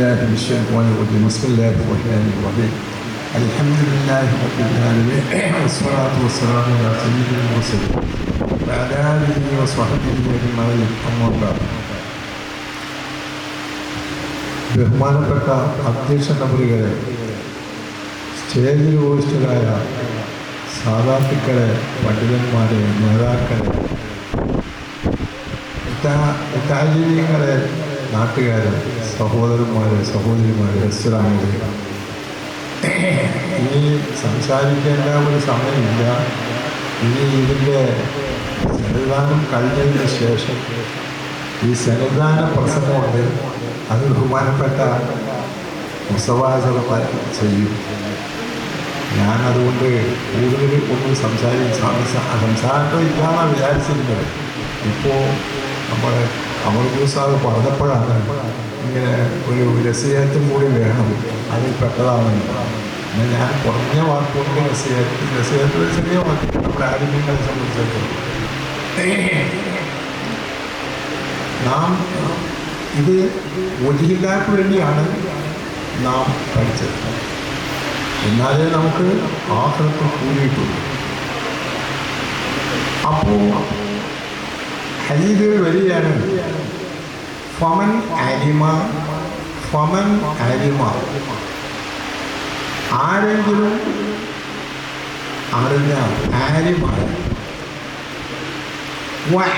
بالله من الشيطان الرجيم بسم الله الرحمن الرحيم الحمد لله رب العالمين والصلاة والسلام على سيد المرسلين وعلى آله وصحبه أجمعين أما بعد ബഹുമാനപ്പെട്ട അധ്യക്ഷ നമ്പറുകളെ സ്റ്റേജിൽ ഉപവിഷ്ടരായ സാധാർത്ഥിക്കളെ പണ്ഡിതന്മാരെ നേതാക്കളെ സാഹചര്യങ്ങളെ നാട്ടുകാരെ സഹോദരന്മാരെ സഹോദരിമാരെ റെസ്റ്റോറാന്റുകൾ ഇനി സംസാരിക്കേണ്ട ഒരു സമയമില്ല. ഇനി ഇതിന്റെ സന്നിധാനം കഴിഞ്ഞതിന് ശേഷം ഈ സന്നിധാന പ്രസംഗമുണ്ട്. അത് ബഹുമാനപ്പെട്ട മുസവാചക ചെയ്യും. ഞാൻ അതുകൊണ്ട് കൂടുതൽ ഒന്നും സംസാരിക്കും സംസാരം ഇല്ലാന്നാണ് വിചാരിച്ചിരുന്നത്. ഇപ്പോൾ നമ്മുടെ അമർദൂസാവ് പറഞ്ഞപ്പോഴാണ് ഇങ്ങനെ ഒരു രസീയത്തും കൂടി വേണം. അതിൽ പെട്ടതാണ് എന്നാൽ ഞാൻ കുറഞ്ഞ വാക്കുകൊണ്ട് രസീയത്ത് ഒരു ചെറിയ വാക്ക് നമ്മുടെ ആരോഗ്യങ്ങളെ സംബന്ധിച്ചിടത്തോളം നാം ഇത് ഒലിഹില്ലാക്ക് വേണ്ടിയാണ് നാം പഠിച്ചത്. എന്നാലേ നമുക്ക് ആഹൃത്വം കൂടിയിട്ടുള്ളൂ. അപ്പോൾ ഹരീതുകൾ വരികയാണ്. ഫമൻ അരിമ ഫമൻ അരിമ ആരെങ്കിലും അറിഞ്ഞ ആരിമ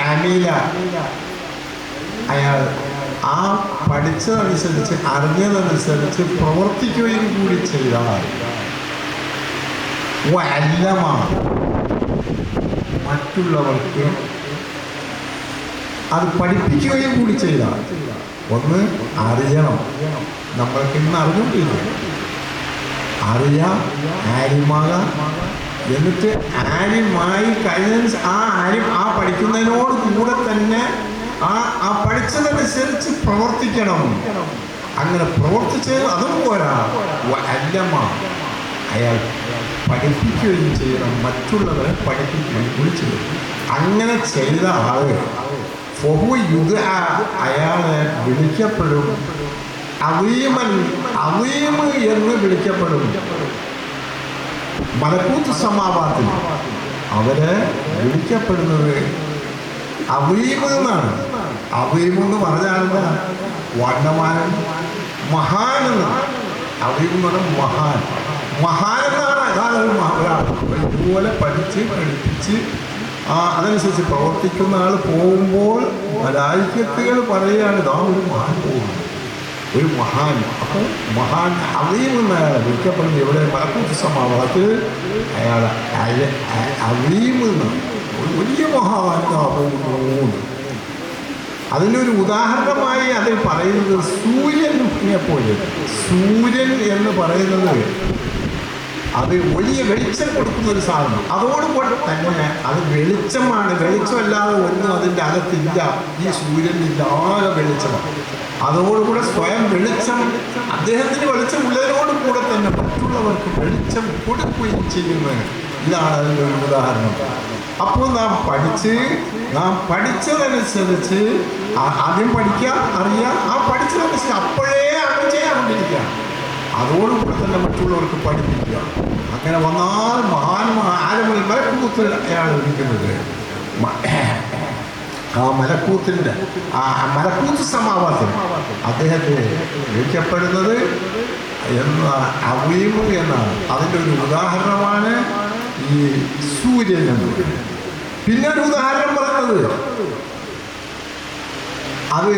അമില. അയാൾ ആ പഠിച്ചതനുസരിച്ച് അറിഞ്ഞതനുസരിച്ച് പ്രവർത്തിക്കുകയും കൂടി ചെയ്താൽ അല്ലമ. മറ്റുള്ളവർക്ക് അത് പഠിപ്പിക്കുകയും കൂടി ചെയ്താൽ ഒന്ന് അറിയണം. നമ്മൾക്ക് ഇന്ന് അറിഞ്ഞുകൊണ്ടിരിക്കും അറിയാം ആര്യമാകാം എന്നിട്ട് ആര്യമായി കഴിഞ്ഞ ആ ആര്യം ആ പഠിക്കുന്നതിനോട് കൂടെ തന്നെ ആ ആ പഠിച്ചതനുസരിച്ച് പ്രവർത്തിക്കണം. അങ്ങനെ പ്രവർത്തിച്ച് അതും പോരാ. അല്ലമ്മ. അയാൾ പഠിപ്പിക്കുകയും ചെയ്യണം. മറ്റുള്ളവരെ പഠിപ്പിക്കുകയും ചെയ്യണം. അങ്ങനെ ചെയ്ത ആളുകൾ അയാളെ വിളിക്കപ്പെടും. അവീമൻ അവീമ് എന്ന് വിളിക്കപ്പെടും. മലക്കൂത്ത് സമാവാത്തിൽ അവർ വിളിക്കപ്പെടുന്നത് അവീമ് എന്നാണ്. അവീമ് എന്ന് പറഞ്ഞാൽ വണ്ണമാനൻ മഹാൻ എന്നാണ് അവീമ് എന്ന് മഹാൻ. മഹാൻ എന്നാണ് അതാണ് ഒരു ഒരാൾ ഇതുപോലെ പഠിച്ച് പഠിപ്പിച്ച് ആ അതനുസരിച്ച് പ്രവർത്തിക്കുന്ന ആൾ പോകുമ്പോൾ രാജ്യത്തുകൾ പറയുകയാണ് ഇതാ ഒരു മഹാൻ പോകുന്നു. ഒരു മഹാൻ. അപ്പോൾ മഹാൻ അവീം അയാളെ വിളിക്കപ്പെടുന്നത് എവിടെ? മലക്കൂത്ത് സമാവാത്തിൽ അയാൾ നിന്ന് വലിയ മഹാൻ പോകുന്നു അതിനൊരു ഉദാഹരണമായി അതിൽ പറയുന്നത് സൂര്യനെ പോലെ. സൂര്യൻ എന്ന് പറയുന്നത് അത് വലിയ വെളിച്ചം കൊടുക്കുന്ന ഒരു സാധനം. അതോടുകൂടെ തന്നെ അത് വെളിച്ചമാണ്. വെളിച്ചമല്ലാതെ ഒന്നും അതിന്റെ അകത്തില്ല. ഈ സൂര്യനിൽ ആകെ വെളിച്ചമാണ്. അതോടുകൂടെ സ്വയം വെളിച്ചം അദ്ദേഹത്തിന് വെളിച്ചമുള്ളതിനോട് കൂടെ തന്നെ മറ്റുള്ളവർക്ക് വെളിച്ചം കൊടുക്കുകയും ചെയ്യുന്നത്. ഇതാണ് അതിന്റെ ഒരു ഉദാഹരണം. അപ്പോൾ നാം പഠിച്ച് നാം പഠിച്ചതനുസരിച്ച് ആദ്യം പഠിക്കുക അറിയാം ആ പഠിച്ചതനുസരിച്ച് അപ്പോഴേ അങ്ങനെ ചെയ്യാണ്ടിരിക്കുക അതോടുകൂടെ തന്നെ മറ്റുള്ളവർക്ക് പഠിപ്പിക്കുക. അങ്ങനെ വന്നാൽ മഹാന്മാ ആരമുള്ള മലക്കൂത്തിൽ അയാൾ ഇരിക്കുന്നത്. ആ മലക്കൂത്തിന്റെ ആ മലക്കൂത്ത് സമാവാസം. അദ്ദേഹത്തെ വിളിക്കപ്പെടുന്നത് എന്ന അവയവ് എന്നാണ്. അതിന്റെ ഒരു ഉദാഹരണമാണ് ഈ സൂര്യൻ എന്ന് പിന്നെ ഒരു ഉദാഹരണം പറയുന്നത് അത്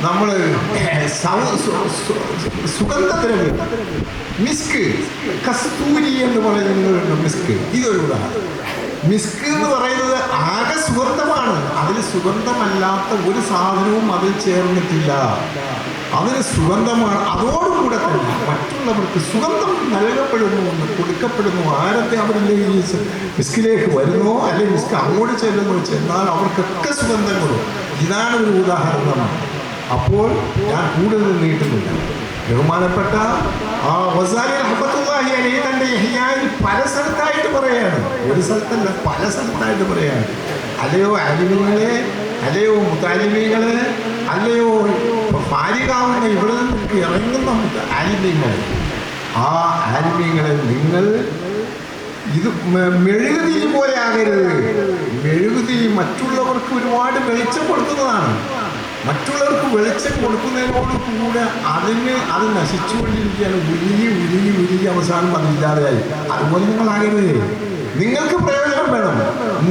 നമ്മൾ സുഗന്ധദ്രവ്യം മിസ്ക് കസ്തൂരി എന്ന് പറയുന്നത് മിസ്ക്. ഇതൊരു ഉദാഹരണം. മിസ്ക് എന്ന് പറയുന്നത് ആകെ സുഗന്ധമാണ്. അതിൽ സുഗന്ധമല്ലാത്ത ഒരു സാധനവും അതിൽ ചേർന്നിട്ടില്ല. അതിന് സുഗന്ധമാണ് അതോടുകൂടെ തന്നെ മറ്റുള്ളവർക്ക് സുഗന്ധം നൽകപ്പെടുന്നു എന്ന് കൊടുക്കപ്പെടുന്നു. ആരൊക്കെ അവരുടെ ഈ മിസ്കിലേക്ക് വരുന്നോ അല്ലെങ്കിൽ മിസ്ക് അങ്ങോട്ട് ചെല്ലുന്നു ചെന്നാൽ അവർക്കൊക്കെ സുഗന്ധം കൊടുക്കും. ഇതാണ് ഒരു ഉദാഹരണം. അപ്പോൾ ഞാൻ കൂടുതൽ നീട്ടുന്നില്ല. ബഹുമാനപ്പെട്ട ആ വസാലി റഹ്മത്തുള്ളാഹി അലൈഹി തന്റെ പല സ്ഥലത്തായിട്ട് പറയാണ് ഒരു സ്ഥലത്തല്ല പല സ്ഥലത്തായിട്ട് പറയാണ് അല്ലയോ ആലിമിങ്ങളെ അല്ലയോ മുത്താലിമീങ്ങളെ അല്ലയോ ഭാര്യകാവുന്ന ഇവിടെ നിന്ന് ഇറങ്ങുന്ന ആലിമീങ്ങളെ. ആ ആലിമീങ്ങളെ നിങ്ങൾ ഇത് മെഴുകുതിരി പോലെ ആകരുത്. മെഴുകുതിരി മറ്റുള്ളവർക്ക് ഒരുപാട് വെളിച്ചം കൊടുക്കുന്നതാണ്. മറ്റുള്ളവർക്ക് വെളിച്ചം കൊടുക്കുന്നതിനോട് കൂടെ അതിന് അത് നശിച്ചുകൊണ്ടിരിക്കുകയാണ്. ഉരുകി ഉരുകി ഉരുകി അവസാനം അതില്ലാതെയായി അതുപോലെ നിങ്ങൾ ആകരുത്. നിങ്ങൾക്ക് പ്രയോജനം വേണം.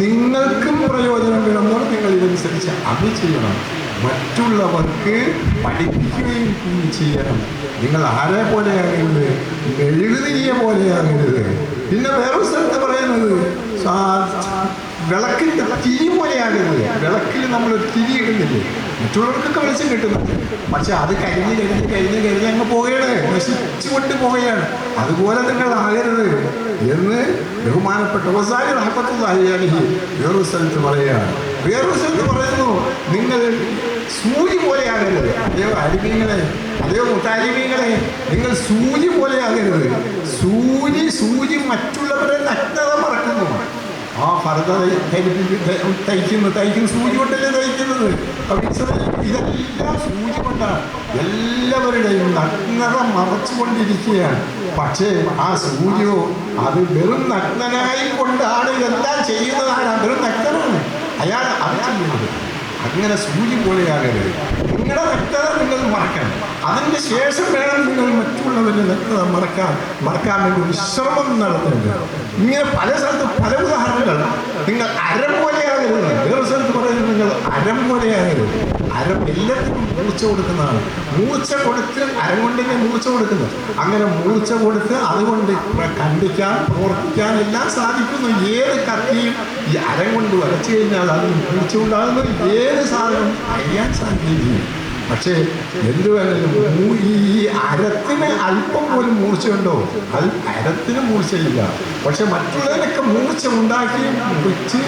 നിങ്ങൾക്കും പ്രയോജനം വേണമെന്നാണ് നിങ്ങൾ ഇതനുസരിച്ച് അത് ചെയ്യണം. മറ്റുള്ളവർക്ക് പഠിപ്പിക്കുകയും ചെയ്യണം. നിങ്ങൾ ആരെ പോലെയാകരുത്? എഴുതിയ പോലെയാകരുത്. പിന്നെ വേറൊരു സ്ഥലത്ത് പറയുന്നത് വിളക്കിന്റെ തിരി പോലെയാകരുത്. വിളക്കിൽ നമ്മൾ തിരി ഇടുന്നില്ലേ? മറ്റുള്ളവർക്കൊക്കെ വെളിച്ചം കിട്ടുന്നത് പക്ഷെ അത് കഴിഞ്ഞ് കഴിഞ്ഞ് കഴിഞ്ഞ് കഴിഞ്ഞ് അങ്ങ് പോവുകയാണ്. നശിച്ചുകൊണ്ട് പോവുകയാണ്. അതുപോലെ നിങ്ങൾ ആകരുത് എന്ന് ബഹുമാനപ്പെട്ട വസാരി റഹ്മത്തുള്ളാഹി വേറൊരു സ്ഥലത്ത് പറയുകയാണ്. വേറൊരു സ്ഥലത്ത് പറയുന്നു നിങ്ങൾ സൂചി പോലെയാകരുത് അതെയോ അരിമീങ്ങളെ അതെയോ മുട്ടാരിമീങ്ങളെ നിങ്ങൾ സൂചി പോലെയാകരുത് സൂചി സൂചി മറ്റുള്ളവരെ നഗ്നത മറക്കുന്നു. ആ ഭരത തയ്ക്കുന്നു തയ്ക്കുന്ന സൂചി കൊണ്ടല്ലേ തയ്ക്കുന്നത് ഇതെല്ലാം സൂചി കൊണ്ടാണ് എല്ലാവരുടെയും നഗ്നത മറച്ചുകൊണ്ടിരിക്കുകയാണ്. പക്ഷേ ആ സൂചിയോ അത് വെറും നഗ്നനായി കൊണ്ടാണ് ഇതെല്ലാം ചെയ്യുന്നതാണ്. വെറും നഗ്നനാണ്. അയാൾ അത് ചെയ്യുന്നത്. അങ്ങനെ സൂചി പോലെയാകരുത് നിങ്ങളുടെ നഗ്നത നിങ്ങൾ മറക്കണം. അതിന്റെ ശേഷം വേണം നിങ്ങൾ മറ്റുള്ളവരിൽ വ്യക്തത മറക്കാൻ മറക്കാൻ വേണ്ടി വിശ്രമം നടത്തുന്നത് ഇങ്ങനെ പല സ്ഥലത്തും പല ഉദാഹരണങ്ങൾ നിങ്ങൾ അരം പോലെയാകരുത് വേറെ സ്ഥലത്ത് പറയുന്നത് നിങ്ങൾ അരം പോലെയാകരുത് അരം എല്ലാത്തിനും മൂർച്ച കൊടുക്കുന്നതാണ്. മൂർച്ച കൊടുത്ത് അരം കൊണ്ടിനെ മൂർച്ച കൊടുക്കുന്നത്. അങ്ങനെ മൂർച്ച കൊടുത്ത് അതുകൊണ്ട് കണ്ടിക്കാൻ പ്രവർത്തിക്കാൻ എല്ലാം സാധിക്കുന്നു. ഏത് കത്തിയും ഈ അരം കൊണ്ട് വരച്ചു കഴിഞ്ഞാൽ അതിന് മൂർച്ച ഉണ്ടാകുന്ന. ഏത് സാധനം അറിയാൻ സാധിക്കും പക്ഷേ എന്ത് വേണമെങ്കിലും ഈ അരത്തിന് അല്പം പോലും മൂർച്ചയുണ്ടോ? അത് അരത്തിന് മൂർച്ചയില്ല. പക്ഷെ മറ്റുള്ളവരൊക്കെ മൂർച്ച ഉണ്ടാക്കി വെച്ച്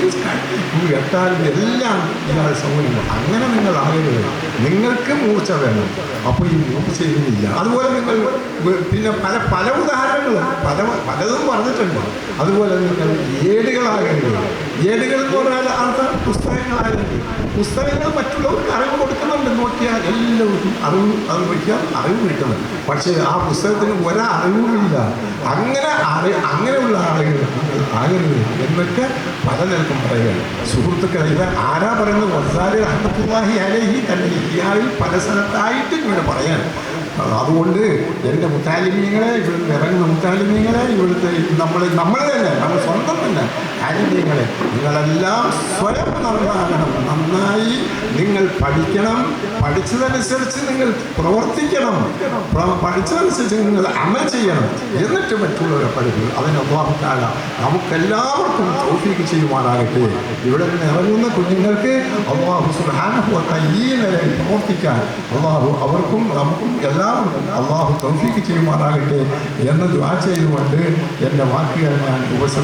എല്ലാം ഇയാൾ സൗകര്യം അങ്ങനെ നിങ്ങൾ ആകരുത് നിങ്ങൾക്ക് മൂർച്ച വേണം. അപ്പോൾ ഈ മൂർച്ച ചെയ്യുന്നില്ല അതുപോലെ നിങ്ങൾ പിന്നെ പല പല ഉദാഹരണങ്ങളും പല പലതും പറഞ്ഞിട്ടുണ്ട്. അതുപോലെ നിങ്ങൾ ഏടുകളാകരുത്. ഏടുകൾ എന്ന് പറഞ്ഞാൽ അർത്ഥം പുസ്തകങ്ങളായിരുന്നു പുസ്തകങ്ങൾ മറ്റുള്ളവർക്ക് അറിവ് കൊടുക്കുന്നുണ്ട് നോക്കിയാൽ എല്ലാവർക്കും അറിവ് അത് നോക്കിയാൽ അറിവ് കിട്ടുന്നുണ്ട്. പക്ഷേ ആ പുസ്തകത്തിന് ഒരറിവുമില്ല. അങ്ങനെ അറി അങ്ങനെയുള്ള ആകരുത് എന്നൊക്കെ പല നിലക്കും പറയുകയാണ്. സുഹൃത്തുക്കളെ ഇത് ആരാ പറയുന്നത്? വസാലി അഹമ്മദ് അലഹി തന്നെ ഇയാളിൽ പല സ്ഥലത്തായിട്ട് ഇങ്ങനെ പറയാൻ അതുകൊണ്ട് എന്റെ മുത്താലിമീങ്ങളെ ഇവിടുന്ന് ഇറങ്ങുന്ന മുത്താലിമീങ്ങളെ ഇവിടുത്തെ നമ്മൾ നമ്മൾ തന്നെ നമ്മൾ സ്വന്തം തന്നെ കാര്യങ്ങളെ നിങ്ങളെല്ലാം സ്വയം നന്നാകണം നന്നായി നിങ്ങൾ പഠിക്കണം. പഠിച്ചതനുസരിച്ച് നിങ്ങൾ പ്രവർത്തിക്കണം. പ്ര- പഠിച്ചതനുസരിച്ച് നിങ്ങൾ അമൽ ചെയ്യണം. എന്നിട്ട് മറ്റുള്ളവരെ പഠിക്കും അതിന് ഒന്നാമത്താല നമുക്കെല്ലാവർക്കും തോഫീക്ക് ചെയ്യുവാനാകട്ടെ ഇവിടെ നിന്ന് ഇറങ്ങുന്ന കുഞ്ഞുങ്ങൾക്ക് അള്ളാഹു സുഹാനുഭവത്ത ഈ നിലയിൽ പ്രവർത്തിക്കാൻ അള്ളാഹു അവർക്കും നമുക്കും എല്ലാവർക്കും അള്ളാഹു തൗഫീക്ക് ചെയ്യുമാറാകട്ടെ എന്ന് ദ്വാ ചെയ്തുകൊണ്ട് എന്റെ വാക്കുകൾ ഞാൻ ഉപസംഹരിക്കുന്നു